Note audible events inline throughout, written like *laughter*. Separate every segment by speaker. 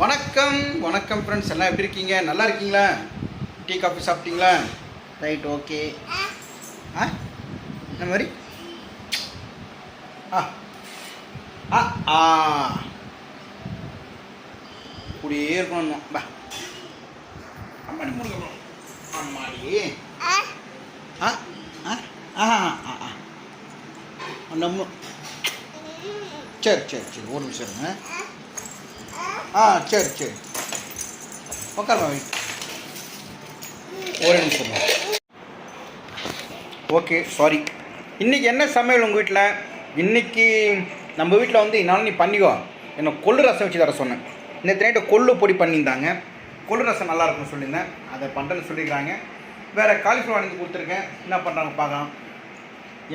Speaker 1: வணக்கம் வணக்கம் ஃப்ரெண்ட்ஸ் எல்லாம் எப்படி இருக்கீங்க நல்லா இருக்கீங்களா டீ காஃபி சாப்பிட்டீங்களா ரைட் ஓகே ஆ இந்த மாதிரி ஆ ஆ ஆ அப்படியே இருக்கணும் பா அம்மாடி முடிக்கணும் அம்மாடி ஆ ஆ ஆ ஆ நம்ம சரி சரி சரி ஒரு நிமிஷம் இருங்க ஆ சரி சரி உட்காருமா ஒரு நிமிஷம் ஓகே சாரி இன்றைக்கி என்ன சமையல் உங்கள் வீட்டில் இன்றைக்கி நம்ம வீட்டில் வந்து இன்னாலும் நீ பண்ணிக்கோ என்ன கொள்ளு ரசம் வச்சு தர சொன்னேன் நேற்று நைட்டு கொள்ளு பொடி பண்ணியிருந்தாங்க கொள்ளு ரசம் நல்லாயிருக்கும்னு சொல்லியிருந்தேன் அதை பண்ணுறேன்னு சொல்லியிருக்காங்க வேறு காலிஃப்ளவர் அணிஞ்சு கொடுத்துருக்கேன் என்ன பண்ணுறாங்க பார்க்கலாம்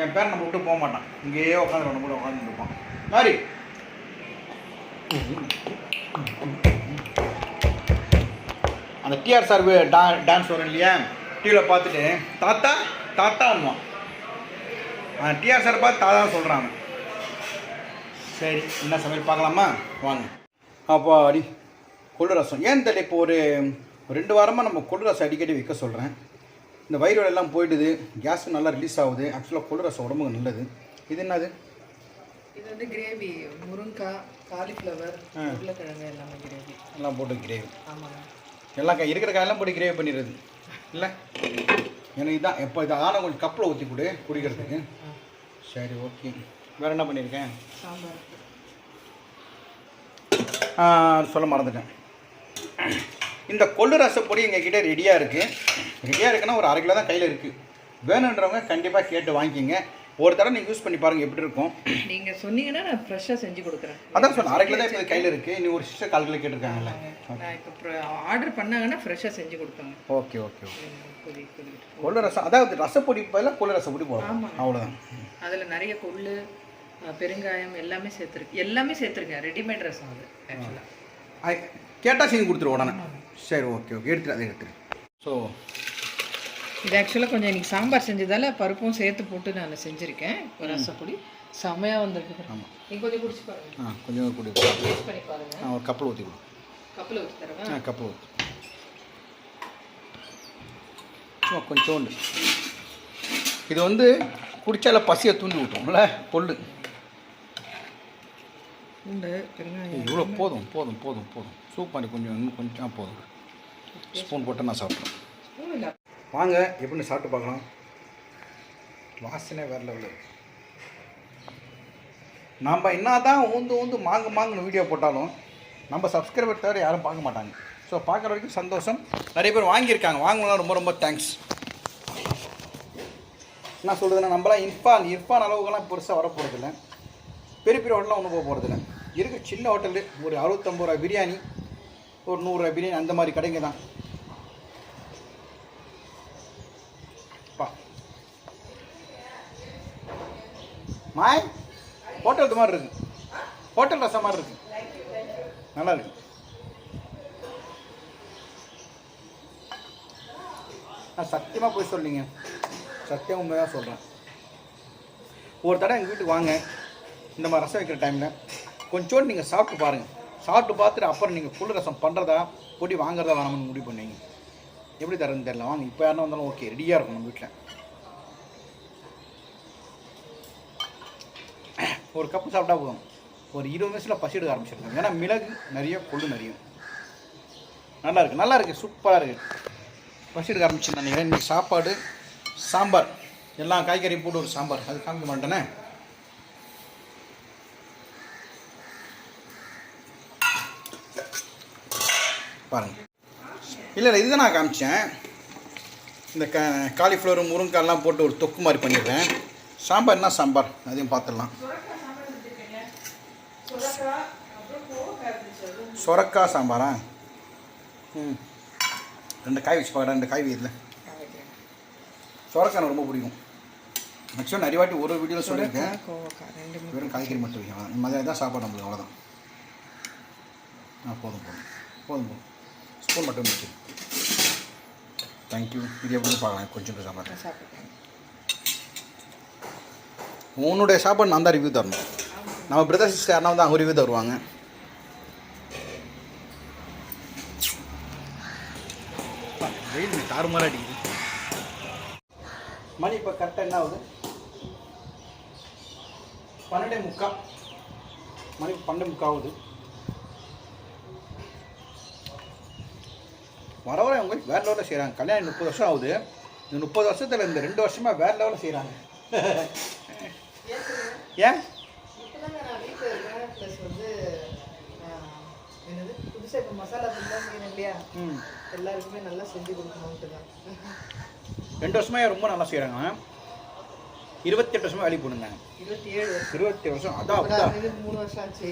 Speaker 1: என் பேர் நம்ம விட்டு போக மாட்டான் இங்கேயே உட்காந்து ரொம்ப கூட உட்காந்துருப்பான் மாதிரி அந்த டிஆர் சார் டா டான்ஸ் வரும் இல்லையா டிவியில் பார்த்துட்டு தாத்தா தாத்தா அந்த டிஆர் சார் பார்த்து தாத்தா சொல்கிறாங்க சரி என்ன சமையல் பார்க்கலாமா வாங்க அப்போ அடி கொள்ளு ரசம் ஏன் தெரியல இப்போ ஒரு ரெண்டு வாரமாக நம்ம கொள்ளு ரசம் அடிக்கடி வைக்க சொல்கிறேன் இந்த வயிறு எல்லாம் போயிடுது கேஸும் நல்லா ரிலீஸ் ஆகுது ஆக்சுவலாக கொள்ளு ரசம் உடம்புக்கு நல்லது இது என்னது
Speaker 2: இது வந்து கிரேவி முருங்காய் காலிஃப்ளவர் உருளைக்கிழங்கு எல்லாமே கிரேவி
Speaker 1: எல்லாம் போட்டு கிரேவி ஆமாங்க எல்லாம் காய் இருக்கிற காயெல்லாம் போட்டு கிரேவி பண்ணிடுது இல்லை எனக்கு இதான் எப்போ இது ஆனால் கொஞ்சம் கப்பில் ஊற்றி கொடு குடிக்கிறதுக்கு சரி ஓகே வேறு என்ன பண்ணியிருக்கேன் சாம்பார் சொல்ல மறந்துட்டேன் இந்த கொள்ளு ரசப்பொடி எங்ககிட்ட ரெடியாக இருக்குது ரெடியாக இருக்குன்னா ஒரு அரை கிலோ தான் கையில் இருக்குது வேணுன்றவங்க கண்டிப்பாக கேட்டு வாங்கிக்கிங்க ஒரு தடவை நீங்கள் யூஸ் பண்ணி பாருங்கள் எப்படி இருக்கும்
Speaker 2: நீங்கள் சொன்னீங்கன்னா நான் ஃப்ரெஷ்ஷாக செஞ்சு கொடுக்குறேன்
Speaker 1: அதான் சொன்னேன் அரை கிலோ தான் இப்போ கையில் இருக்குது நீ ஒரு சிஸ்டர் கால் கிலோ கேட்டிருக்காங்கல்ல
Speaker 2: நான் இப்போ ஆர்டர் பண்ணாங்கன்னா ஃப்ரெஷ்ஷாக செஞ்சு கொடுத்தோம்
Speaker 1: ஓகே ஓகே ஓகே கொள்ளு ரசம் அதாவது ரசப்பொடி பதிலாக கொள்ள ரசப்பொடி போடலாம்
Speaker 2: அவ்வளோதான் அதில் நிறைய கொள்ளு பெருங்காயம் எல்லாமே சேர்த்துருக்கு எல்லாமே சேர்த்துருக்கேன் ரெடிமேட் ரசம் அது
Speaker 1: ஆக்சுவலாக கேட்டால் செஞ்சு கொடுத்துருவோம் உடனே சரி ஓகே ஓகே எடுத்துரு அதை எடுத்துரு ஸோ
Speaker 2: இது ஆக்சுவலாக கொஞ்சம் இன்றைக்கி சாம்பார் செஞ்சதால் பருப்பும் சேர்த்து போட்டு நான் செஞ்சுருக்கேன் இப்போ ரசப்பொடி செமையாக வந்திருக்கு ஆமாம் நீங்கள் கொஞ்சம் குடிச்சு
Speaker 1: பாருங்க ஆ கொஞ்சம் குடி பண்ணி பாருங்க ஆ ஒரு கப்பில் ஊற்றி கொடுங்க
Speaker 2: கப்பில் ஊற்றி தரவா
Speaker 1: ஆ கப்பில் ஊற்றி கொஞ்சோண்டு இது வந்து குடித்தால பசியை தூண்டி விட்டோம்ல பொல்லு இவ்வளோ போதும் போதும் போதும் போதும் சூப் பண்ணி கொஞ்சம் இன்னும் கொஞ்சம் போதும் ஸ்பூன் போட்டு நான் சாப்பிட்றேன் வாங்க எப்படின்னு சாப்பிட்டு பார்க்கலாம் வாசனை வேறு லெவலில் நம்ம என்ன தான் ஊந்து ஊந்து மாங்கு மாங்குன்னு வீடியோ போட்டாலும் நம்ம சப்ஸ்கிரைபர் தவிர யாரும் பார்க்க மாட்டாங்க ஸோ பார்க்குற வரைக்கும் சந்தோஷம் நிறைய பேர் வாங்கியிருக்காங்க வாங்கினா ரொம்ப ரொம்ப தேங்க்ஸ் என்ன சொல்கிறதுன்னா நம்மளாம் இர்ஃபான் இர்ஃபான் அளவுக்குலாம் பெருசாக வரப்போகிறதில்ல பெரிய பெரிய ஹோட்டலாம் ஒன்றும் போக போகிறதில்ல இருக்குது சின்ன ஹோட்டலு ஒரு அறுபத்தம்பது ரூபா பிரியாணி ஒரு நூறுரூவா பிரியாணி அந்த மாதிரி கடைங்க தான் மாய் ஹோட்டல் மாதிரி இருக்கு ஹோட்டல் ரசம் மாதிரி இருக்கு நல்லா இருக்கு நான் சத்தியமாக போய் சொல்லிங்க சத்தியம் உண்மையாக சொல்கிறேன் ஒரு தடவை எங்கள் வீட்டுக்கு வாங்க இந்த மாதிரி ரசம் வைக்கிற டைமில் கொஞ்சோண்டு நீங்கள் சாப்பிட்டு பாருங்கள் சாப்பிட்டு பார்த்துட்டு அப்புறம் நீங்கள் ஃபுல் ரசம் பண்ணுறதா பொடி வாங்குறதா வேணாம்னு முடிவு பண்ணீங்க எப்படி தரேன்னு தெரியல வாங்க இப்போ யாருன்னா வந்தாலும் ஓகே ரெடியாக இருக்கும் நம்ம வீட்டில் ஒரு கப்பு சாப்பிட்டா போதும் ஒரு இருபது நிமிஷத்தில் பசி எடுக்க ஆரம்பிச்சிருக்கோம் ஏன்னா மிளகு நிறைய கொள்ளு நிறைய நல்லா இருக்குது நல்லா இருக்குது சூப்பராக இருக்குது பசி எடுக்க ஆரம்பிச்சிருந்தேன் நினைக்கிறேன் இன்றைக்கி சாப்பாடு சாம்பார் எல்லாம் காய்கறியும் போட்டு ஒரு சாம்பார் அது காமிக்க மாட்டேனே பாருங்கள் இல்லை இல்லை இதுதான் நான் காமிச்சேன் இந்த க காலிஃப்ளவர் முருங்காயெல்லாம் போட்டு ஒரு தொக்கு மாதிரி பண்ணிடுறேன் சாம்பார்னா சாம்பார் அதையும் பார்த்துடலாம் சொரக்காய் சாம்பாரா ம் ரெண்டு காய் வச்சு பார்க்கடா ரெண்டு காய் வீரில் சொரக்காய் ரொம்ப பிடிக்கும் மேக்ஸிமம் நிறைய வாட்டி ஒரு வீடியோவில் சொல்லியிருக்கேன் வெறும் காய்கறி மட்டும் வைக்கலாம் இந்த மாதிரி தான் சாப்பாடு நம்மளுக்கு அவ்வளோதான் ஆ போதும் போதும் போதும் போதும் ஸ்பூன் மட்டும் வச்சு தேங்க்யூ இதே போட்டு பார்க்கலாம் கொஞ்சம் சாப்பாடு உன்னுடைய சாப்பாடு நான் தான் ரிவ்யூ தரணும் நம்ம பிரதர் சிஸ்டர் வந்து அவங்க ரிவ்யூ தருவாங்க வெயில் அடிக்குது மணி இப்போ கரெக்டாக என்ன ஆகுது பன்னெண்டே முக்கா மணி பன்னெண்டு முக்கா ஆகுது வர வர அவங்க வேற லெவலில் செய்கிறாங்க கல்யாணம் முப்பது வருஷம் ஆகுது இந்த முப்பது வருஷத்தில் இந்த ரெண்டு வருஷமாக வேற லெவலில் செய்கிறாங்க *laughs* ஏன்
Speaker 2: அபிஷேகம் மசாலா ஃபுல்லாக செய்யணும் இல்லையா எல்லாருக்குமே நல்லா செஞ்சு கொடுக்கணும்ட்டு தான்
Speaker 1: ரெண்டு வருஷமாக ரொம்ப நல்லா செய்கிறாங்க இருபத்தி எட்டு வருஷமாக வேலைக்கு போனாங்க இருபத்தி ஏழு இருபத்தி வருஷம்
Speaker 2: அதான் மூணு வருஷம் ஆச்சு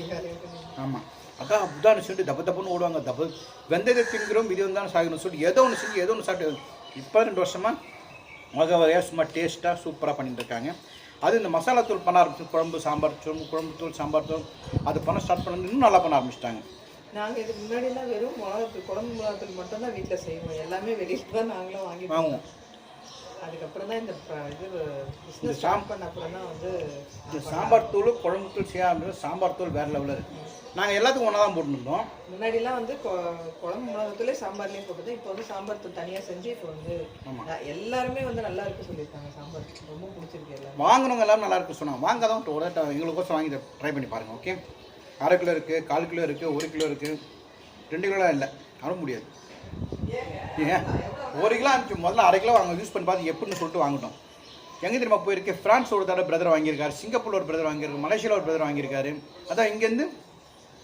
Speaker 1: ஆமாம் அதான் உதாரணம் சொல்லிட்டு தப்பு தப்புன்னு ஓடுவாங்க தப்பு வெந்தயத்தை திங்கிறோம் இது வந்தாலும் சாகணும்னு சொல்லிட்டு ஏதோ ஒன்று செஞ்சு ஏதோ ஒன்று சாப்பிட்டு இப்போ ரெண்டு வருஷமாக வகை வகையாக சும்மா டேஸ்ட்டாக சூப்பராக பண்ணிட்டு அது இந்த மசாலா தூள் பண்ண ஆரம்பிச்சு குழம்பு சாம்பார் தூள் குழம்பு தூள் சாம்பார் தூள் அது பண்ண ஸ்டார்ட் பண்ணது இன்னும் நல்லா பண்ண ஆரம்பிச்சிட்டாங்க
Speaker 2: நாங்கள் இதுக்கு முன்னாடிலாம் வெறும் மிளகாத்தூள் குழம்பு மிளகாத்தூள் மட்டும்தான் வீட்டில் செய்வோம் எல்லாமே வெளியில் தான் நாங்களும் வாங்கி வாங்குவோம் அதுக்கப்புறம் தான் இந்த இது பிஸ்னஸ் ஸ்டார்ட் பண்ண அப்புறம் தான் வந்து
Speaker 1: இந்த சாம்பார் தூள் குழம்பு தூள் செய்யாமல் சாம்பார் தூள் வேறு லெவலில் இருக்குது நாங்கள் எல்லாத்துக்கும் ஒன்றா தான் போட்டுருந்தோம்
Speaker 2: முன்னாடிலாம் வந்து குழம்பு மிளகாத்தூளே சாம்பார்லேயும் போட்டது இப்போ வந்து சாம்பார் தூள் தனியாக செஞ்சு இப்போ வந்து எல்லாருமே வந்து நல்லா இருக்கு சொல்லியிருக்காங்க சாம்பார் ரொம்ப பிடிச்சிருக்கு
Speaker 1: எல்லாம் வாங்கினவங்க எல்லாரும் நல்லா இருக்கு சொன்னாங்க வாங்க தான் ஒரு எங்களுக்கோசம் வாங்கி ட்ரை பண்ணி பாருங்கள் ஓகே அரை கிலோ இருக்குது கால் கிலோ இருக்குது ஒரு கிலோ இருக்குது ரெண்டு கிலோலாம் இல்லை அனுப்ப முடியாது ஏன் ஒரு கிலோ அனுப்பிச்சு முதல்ல அரை கிலோ வாங்க யூஸ் பண்ணி பார்த்து எப்படின்னு சொல்லிட்டு வாங்கிட்டோம் எங்கே தெரியுமா போயிருக்கு ஃப்ரான்ஸ் ஒரு தடவை பிரதர் வாங்கியிருக்காரு சிங்கப்பூரில் ஒரு பிரதர் வாங்கியிருக்காரு மலேசியாவில் ஒரு பிரதர் வாங்கியிருக்காரு அதான் இங்கேருந்து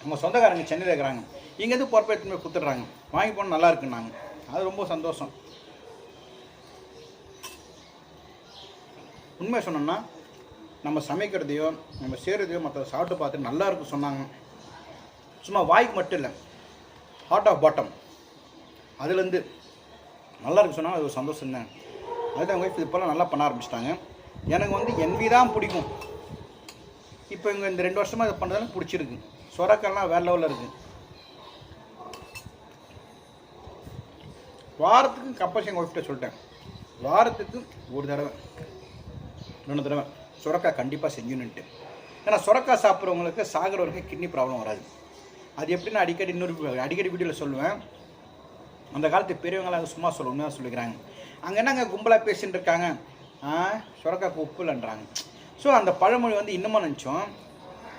Speaker 1: நம்ம சொந்தக்காரங்க சென்னையில் இருக்கிறாங்க இங்கேருந்து பொறுப்பேற்றுமே கொடுத்துட்றாங்க வாங்கி போனால் நல்லா இருக்கு நாங்கள் அது ரொம்ப சந்தோஷம் உண்மை சொன்னோம்னா நம்ம சமைக்கிறதையோ நம்ம செய்கிறதையோ மற்ற சாப்பிட்டு பார்த்து நல்லா இருக்கும் சொன்னாங்க சும்மா வாய்க்கு மட்டும் இல்லை ஹார்ட் ஆஃப் பாட்டம் அதுலேருந்து நல்லா இருக்கு சொன்னால் அது ஒரு சந்தோஷம் தான் அதுதான் எங்கள் ஒய்ஃப் இப்போல்லாம் நல்லா பண்ண ஆரம்பிச்சிட்டாங்க எனக்கு வந்து என்வி தான் பிடிக்கும் இப்போ இங்கே இந்த ரெண்டு வருஷமாக இதை பண்ணுறதால பிடிச்சிருக்கு சொரக்கெல்லாம் வேறு லெவலில் இருக்குது வாரத்துக்கு கப்பல் எங்கள் ஒய்ஃப்கிட்ட சொல்லிட்டேன் வாரத்துக்கு ஒரு தடவை ரெண்டு தடவை சுரக்காய் கண்டிப்பாக செஞ்சுன்னுட்டு ஏன்னா சுரக்காய் சாப்பிட்றவங்களுக்கு வரைக்கும் கிட்னி ப்ராப்ளம் வராது அது எப்படின்னா அடிக்கடி இன்னொரு அடிக்கடி வீடியோவில் சொல்லுவேன் அந்த காலத்து பெரியவங்களாம் சும்மா சொல்லணும் சொல்லிக்கிறாங்க அங்கே என்னங்க கும்பலாக பேசிகிட்டு இருக்காங்க சுரக்காய் உப்பு இல்லைன்றாங்க ஸோ அந்த பழமொழி வந்து இன்னமும் நினச்சோம்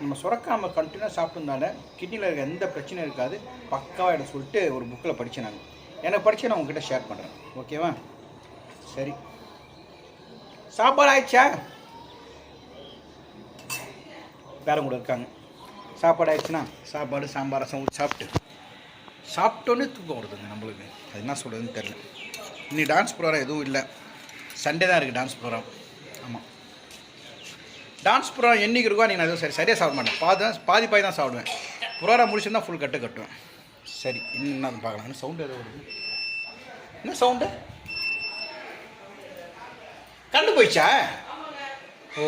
Speaker 1: நம்ம சுரக்கா நம்ம கண்டினியூ சாப்பிட்டுருந்தால கிட்னியில் இருக்க எந்த பிரச்சனையும் இருக்காது பக்காவாக இடம் சொல்லிட்டு ஒரு புக்கில் படித்தேன் நாங்கள் எனக்கு படித்து நான் உங்ககிட்ட ஷேர் பண்ணுறேன் ஓகேவா சரி சாப்பாடு ஆயிடுச்சா பேரம் கூட இருக்காங்க சாப்பாடு ஆயிடுச்சுன்னா சாப்பாடு சாம்பார் ரசம் சாப்பிட்டு சாப்பிட்டோன்னே தூக்கம் வருதுங்க நம்மளுக்கு அது என்ன சொல்கிறதுன்னு தெரில இன்னி டான்ஸ் ப்ரோக்ராம் எதுவும் இல்லை சண்டே தான் இருக்குது டான்ஸ் ப்ரோக்ராம் ஆமாம் டான்ஸ் ப்ரோக்ராம் என்றைக்கு இருக்கோ நீங்கள் எதுவும் சரி சரியாக சாப்பிட மாட்டேன் பாதி தான் பாதி பாதி தான் சாப்பிடுவேன் ப்ரோக்ராம் முடிச்சிருந்தால் ஃபுல் கட்டு கட்டுவேன் சரி இன்னும் பார்க்கலாம் என்ன சவுண்டு எதுவும் வருது என்ன சவுண்டு கண்டு போயிடுச்சா ஓ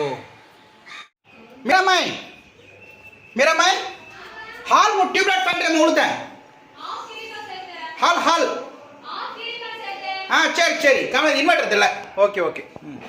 Speaker 1: मेरा मैं मेरा मैं हाल वो ट्यूबलाइट फैन में उड़ता है ಹಾಲ್ ಹಾಲ್ ಹಾಂ ಸರಿ ಸರಿ ಕಾಮ ಇನ್ವರ್ಟರ್ ಇಲ್ಲ ಓಕೆ ಓಕೆ ಹ್ಞೂ